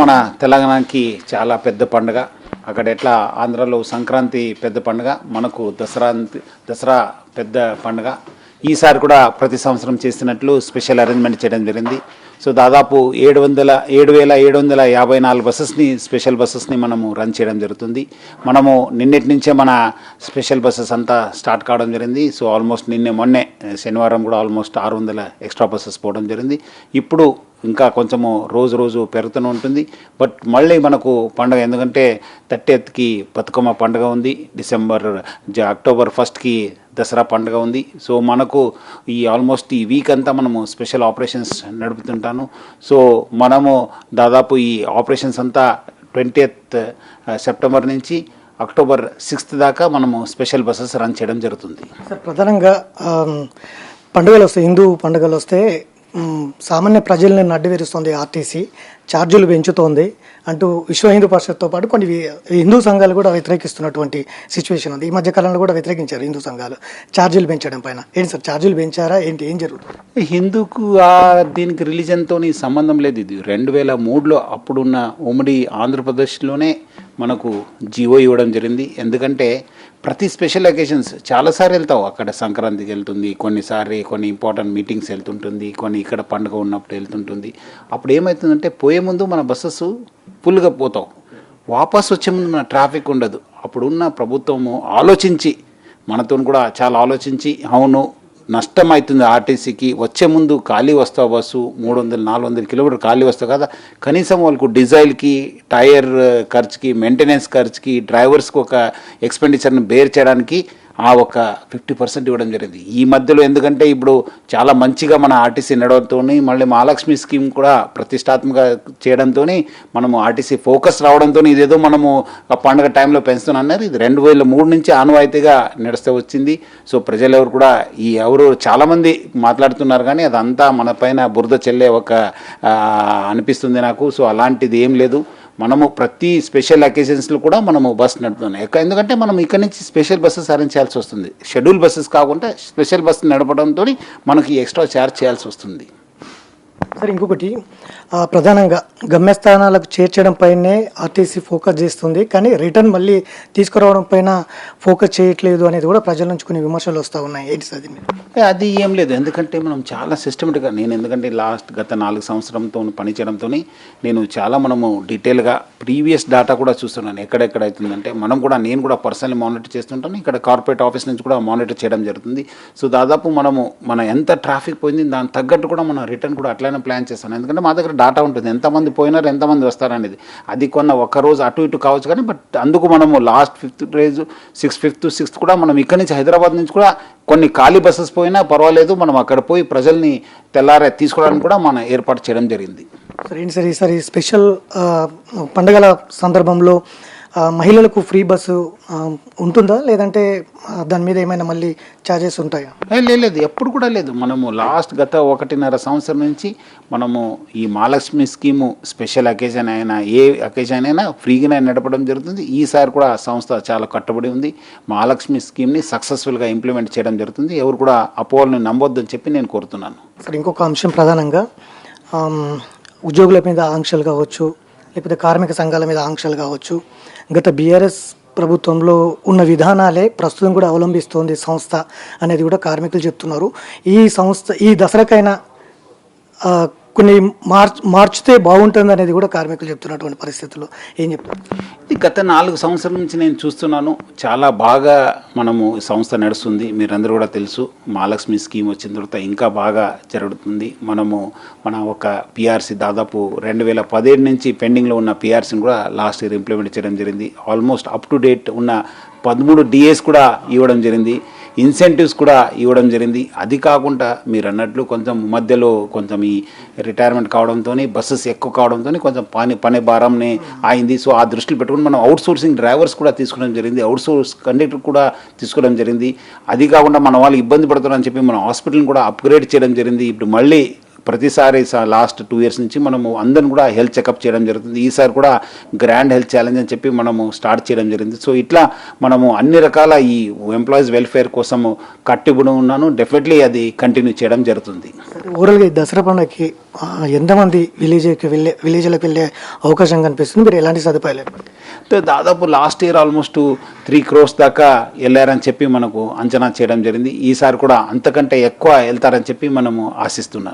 మన తెలంగాణకి చాలా పెద్ద పండుగ. అక్కడ ఎట్లా ఆంధ్రాలో సంక్రాంతి పెద్ద పండుగ మనకు దసరా దసరా పెద్ద పండుగ. ఈసారి కూడా ప్రతి సంవత్సరం చేసినట్లు స్పెషల్ అరేంజ్మెంట్ చేయడం జరిగింది. సో దాదాపు ఏడు వందల ఏడు వేల ఏడు వందల యాభై నాలుగు బస్సెస్ని స్పెషల్ బస్సెస్ని మనము రన్ చేయడం జరుగుతుంది. మనము నిన్నటి నుంచే మన స్పెషల్ బస్సెస్ అంతా స్టార్ట్ కావడం జరిగింది. సో ఆల్మోస్ట్ నిన్నే మొన్నే శనివారం కూడా ఆల్మోస్ట్ ఆరు వందల ఎక్స్ట్రా బస్సెస్ పోవడం జరిగింది. ఇప్పుడు ఇంకా కొంచెము రోజు రోజు పెరుగుతూనే ఉంటుంది. బట్ మళ్ళీ మనకు పండగ ఎందుకంటే థర్టీఎత్కి బతుకమ్మ పండుగ ఉంది. డిసెంబర్ జ- అక్టోబర్ ఫస్ట్కి దసరా పండుగ ఉంది. సో మనకు ఈ ఆల్మోస్ట్ ఈ వీక్ అంతా మనము స్పెషల్ ఆపరేషన్స్ నడుపుతుంటాను. సో మనము దాదాపు ఈ ఆపరేషన్స్ అంతా ట్వంటీయత్ సెప్టెంబర్ నుంచి అక్టోబర్ సిక్స్త్ దాకా మనము స్పెషల్ బస్సెస్ రన్ చేయడం జరుగుతుంది. ప్రధానంగా పండుగలు వస్తాయి. హిందూ పండుగలు వస్తే సామాన్య ప్రజల్ని నడ్డివేరుస్తోంది ఆర్టీసీ ఛార్జీలు పెంచుతోంది అంటూ విశ్వ హిందూ పరిషత్తో పాటు కొన్ని హిందూ సంఘాలు కూడా వ్యతిరేకిస్తున్నటువంటి సిచ్యువేషన్ ఉంది. ఈ మధ్య కాలంలో కూడా వ్యతిరేకించారు హిందూ సంఘాలు. ఛార్జీలు పెంచడం పైన. ఏంటి సార్ ఛార్జీలు పెంచారా? ఏంటి ఏం జరుగుతుంది? హిందూకు ఆ దీనికి రిలీజన్తో సంబంధం లేదు. ఇది రెండు వేల మూడులో అప్పుడున్న ఉమ్మడి ఆంధ్రప్రదేశ్లోనే మనకు జీవో ఇవ్వడం జరిగింది. ఎందుకంటే ప్రతి స్పెషల్ అకేషన్స్ చాలాసార్లు వెళ్తావు. అక్కడ సంక్రాంతికి వెళ్తుంది కొన్నిసారి కొన్ని ఇంపార్టెంట్ మీటింగ్స్ వెళ్తుంటుంది కొన్ని ఇక్కడ పండుగ ఉన్నప్పుడు వెళ్తుంటుంది. అప్పుడు ఏమవుతుందంటే పోయే ముందు మన బస్సెస్ ఫుల్గా పోతాం వాపస్ వచ్చే ముందు మన ట్రాఫిక్ ఉండదు. అప్పుడున్న ప్రభుత్వము ఆలోచించి మనతో కూడా చాలా ఆలోచించి అవును నష్టం అవుతుంది ఆర్టీసీకి. వచ్చే ముందు ఖాళీ వస్తావు బస్సు మూడు వందలు నాలుగు వందల కిలోమీటర్ ఖాళీ వస్తావు కదా. కనీసం వాళ్ళకు డీజైల్కి టైర్ ఖర్చుకి మెయింటెనెన్స్ ఖర్చుకి డ్రైవర్స్కి ఒక ఎక్స్పెండిచర్ని బేర్ చేయడానికి ఆ ఒక ఫిఫ్టీ పర్సెంట్ ఇవ్వడం జరిగింది. ఈ మధ్యలో ఎందుకంటే ఇప్పుడు చాలా మంచిగా మన ఆర్టీసీ నడవడంతో మళ్ళీ మహాలక్ష్మి స్కీమ్ కూడా ప్రతిష్టాత్మక చేయడంతో మనము ఆర్టీసీ ఫోకస్ రావడంతో ఇదేదో మనము ఆ పండుగ టైంలో పెంచుతున్నారు ఇది రెండు వేల మూడు నుంచి ఆనవాయితీగా నడుస్తూ వచ్చింది. సో ప్రజలు ఎవరు కూడా ఈ ఎవరు చాలామంది మాట్లాడుతున్నారు కానీ అదంతా మన పైన బురద చెల్లే ఒక అనిపిస్తుంది నాకు. సో అలాంటిది ఏం లేదు. మనము ప్రతి స్పెషల్ అకేషన్స్లో కూడా మనము బస్ నడుపుతున్నాం. ఎందుకంటే మనం ఇక్కడ నుంచి స్పెషల్ బస్సెస్ అరేంజ్ చేయాల్సి వస్తుంది. షెడ్యూల్ బస్సెస్ కాకుండా స్పెషల్ బస్సు నడపడంతో మనకి ఎక్స్ట్రా ఛార్జ్ చేయాల్సి వస్తుంది. సార్ ఇంకొకటి ప్రధానంగా గమ్యస్థానాలకు చేర్చడం పైనే ఆర్టీసీ ఫోకస్ చేస్తుంది. కానీ రిటర్న్ మళ్ళీ తీసుకురావడం పైన ఫోకస్ చేయట్లేదు అనేది కూడా ప్రజల నుంచి కొన్ని విమర్శలు వస్తూ ఉన్నాయి. ఏంటి సార్ అది ఏం లేదు. ఎందుకంటే మనం చాలా సిస్టమేటిక్గా నేను ఎందుకంటే లాస్ట్ గత నాలుగు సంవత్సరంతో పనిచేయడంతో నేను చాలా మనము డీటెయిల్గా ప్రీవియస్ డేటా కూడా చూస్తున్నాను. ఎక్కడెక్కడ అవుతుందంటే మనం కూడా నేను కూడా పర్సనల్ మానిటర్ చేస్తుంటాను. ఇక్కడ కార్పొరేట్ ఆఫీస్ నుంచి కూడా మానిటర్ చేయడం జరుగుతుంది. సో దాదాపు మనము మన ఎంత ట్రాఫిక్ పోయింది దానికి తగ్గట్టు కూడా మనం రిటర్న్ కూడా అట్లనే ప్లాన్ చేస్తాను. ఎందుకంటే మా దగ్గర డేటా ఉంటుంది. ఎంతమంది పోయినారు ఎంతమంది వస్తారనేది. అది కొన్న ఒక్క రోజు అటు ఇటు కావచ్చు కానీ బట్ అందుకు మనము లాస్ట్ ఫిఫ్త్ రేజ్ సిక్స్ ఫిఫ్త్ సిక్స్త్ కూడా మనం ఇక్కడ నుంచి హైదరాబాద్ నుంచి కూడా కొన్ని ఖాళీ బస్సెస్ పోయినా పర్వాలేదు మనం అక్కడ పోయి ప్రజల్ని తెల్లారే తీసుకోవడానికి కూడా మనం ఏర్పాటు చేయడం జరిగింది. సార్ ఏంటి సార్ ఈసారి స్పెషల్ పండుగల సందర్భంలో మహిళలకు ఫ్రీ బస్సు ఉంటుందా? లేదంటే దాని మీద ఏమైనా మళ్ళీ ఛార్జెస్ ఉంటాయా? లేదు. ఎప్పుడు కూడా లేదు. మనము లాస్ట్ గత ఒకటిన్నర సంవత్సరం నుంచి మనము ఈ మహాలక్ష్మి స్కీము స్పెషల్ అకేజన్ అయినా ఏ అకేజన్ అయినా ఫ్రీగానే నడపడం జరుగుతుంది. ఈసారి కూడా ఆ సంస్థ చాలా కట్టుబడి ఉంది. మహాలక్ష్మి స్కీమ్ని సక్సెస్ఫుల్గా ఇంప్లిమెంట్ చేయడం జరుగుతుంది. ఎవరు కూడా అపోహల్ని నమ్మొద్దని చెప్పి నేను కోరుతున్నాను. సార్ ఇంకొక అంశం ప్రధానంగా ఉద్యోగుల మీద ఆంక్షలు కావచ్చు లేకపోతే కార్మిక సంఘాల మీద ఆంక్షలు కావచ్చు గత బీఆర్ఎస్ ప్రభుత్వంలో ఉన్న విధానాలే ప్రస్తుతం కూడా అవలంబిస్తోంది సంస్థ అనేది కూడా కార్మికులు చెప్తున్నారు. ఈ సంస్థ ఈ దసరాకైనా కొన్ని మార్చ్ మార్చితే బాగుంటుంది అనేది కూడా కార్మికులు చెప్తున్నటువంటి పరిస్థితుల్లో ఏం చెప్తారు? గత నాలుగు సంవత్సరాల నుంచి నేను చూస్తున్నాను. చాలా బాగా మనము సంస్థ నడుస్తుంది. మీరందరూ కూడా తెలుసు మహాలక్ష్మి స్కీమ్ వచ్చిన తర్వాత ఇంకా బాగా జరుగుతుంది. మనము మన ఒక పిఆర్సీ దాదాపు రెండు వేల పదిహేడు నుంచి పెండింగ్లో ఉన్న పిఆర్సీని కూడా లాస్ట్ ఇయర్ ఇంప్లిమెంట్ చేయడం జరిగింది. ఆల్మోస్ట్ అప్ టు డేట్ ఉన్న పదమూడు డిఏస్ కూడా ఇవ్వడం జరిగింది. ఇన్సెంటివ్స్ కూడా ఇవ్వడం జరిగింది. అది కాకుండా మీరు అన్నట్లు కొంచెం మధ్యలో కొంచెం ఈ రిటైర్మెంట్ కావడంతో బస్సెస్ ఎక్కువ కావడంతో కొంచెం పని పని భారంనే అయింది సో ఆ దృష్టిలో పెట్టుకుని మనం అవుట్ సోర్సింగ్ డ్రైవర్స్ కూడా తీసుకోవడం జరిగింది. అవుట్ సోర్స్ కండక్టర్ కూడా తీసుకోవడం జరిగింది. అది కాకుండా మన వాళ్ళు ఇబ్బంది పడుతున్నారని చెప్పి మనం హాస్పిటల్ని కూడా అప్గ్రేడ్ చేయడం జరిగింది. ఇప్పుడు మళ్ళీ ప్రతిసారి లాస్ట్ టూ ఇయర్స్ నుంచి మనము అందరం కూడా హెల్త్ చెకప్ చేయడం జరుగుతుంది. ఈసారి కూడా గ్రాండ్ హెల్త్ ఛాలెంజ్ అని చెప్పి మనము స్టార్ట్ చేయడం జరిగింది. సో ఇట్లా మనము అన్ని రకాల ఈ ఎంప్లాయీస్ వెల్ఫేర్ కోసము కట్టుబడి ఉన్నాను. డెఫినెట్లీ అది కంటిన్యూ చేయడం జరుగుతుంది. ఓవరాల్గా ఈ దసరా పండుగకి ఎంతమంది విలేజ్కి వెళ్ళే విలేజ్లకు వెళ్ళే అవకాశం కనిపిస్తుంది? మీరు ఎలాంటి సదుపాయాలు దాదాపు last year almost three crores దాకా వెళ్ళారని చెప్పి మనకు అంచనా చేయడం జరిగింది. ఈసారి కూడా అంతకంటే ఎక్కువ వెళ్తారని చెప్పి మనము ఆశిస్తున్నాం.